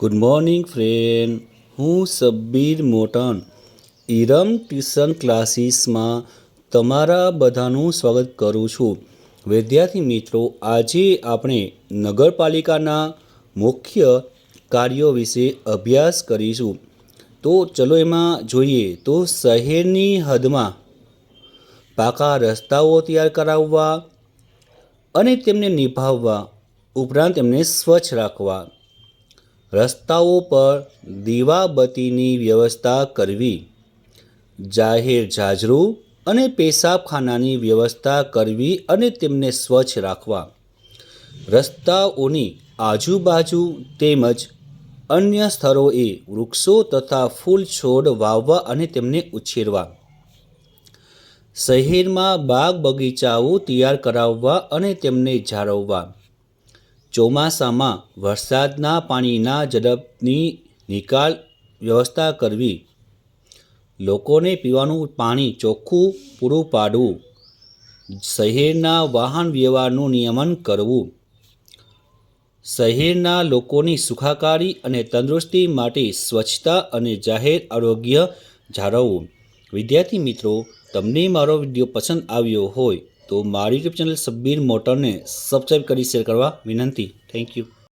Good morning friend હું Sabbir મોટન. ઇરમ tuition ક્લાસીસમાં તમારા બધાનું સ્વાગત કરું છું. વિદ્યાર્થી મિત્રો, આજે આપણે નગરપાલિકાના મુખ્ય કાર્યો વિશે અભ્યાસ કરીશું. તો ચલો એમાં જોઈએ તો શહેરની હદમાં પાકા રસ્તાઓ તૈયાર કરાવવા અને તેમને નિભાવવા ઉપરાંત તેમને સ્વચ્છ રાખવા. રસ્તાઓ પર દીવાબત્તીની વ્યવસ્થા કરવી, જાહેર જાજરૂ અને પેશાબખાનાની વ્યવસ્થા કરવી અને તેમને સ્વચ્છ રાખવા. રસ્તાઓની આજુબાજુ તેમજ અન્ય સ્થળોએ વૃક્ષો તથા ફૂલ છોડ વાવવા અને તેમને ઉછેરવા. શહેરમાં બાગ બગીચાઓ તૈયાર કરાવવા અને તેમને જાળવવા. ચોમાસામાં વરસાદના પાણીના ઝડપની નિકાલ વ્યવસ્થા કરવી. લોકોને પીવાનું પાણી ચોખ્ખું પૂરું પાડવું. શહેરના વાહન વ્યવહારનું નિયમન કરવું. શહેરના લોકોની સુખાકારી અને તંદુરસ્તી માટે સ્વચ્છતા અને જાહેર આરોગ્ય જાળવવું. વિદ્યાર્થી મિત્રો, તમને મારો વીડિયો પસંદ આવ્યો હોય તો મારી યુટ્યુબ ચેનલ સબ્બીર મોટરને સબસ્ક્રાઈબ કરી શેર કરવા વિનંતી. Thank you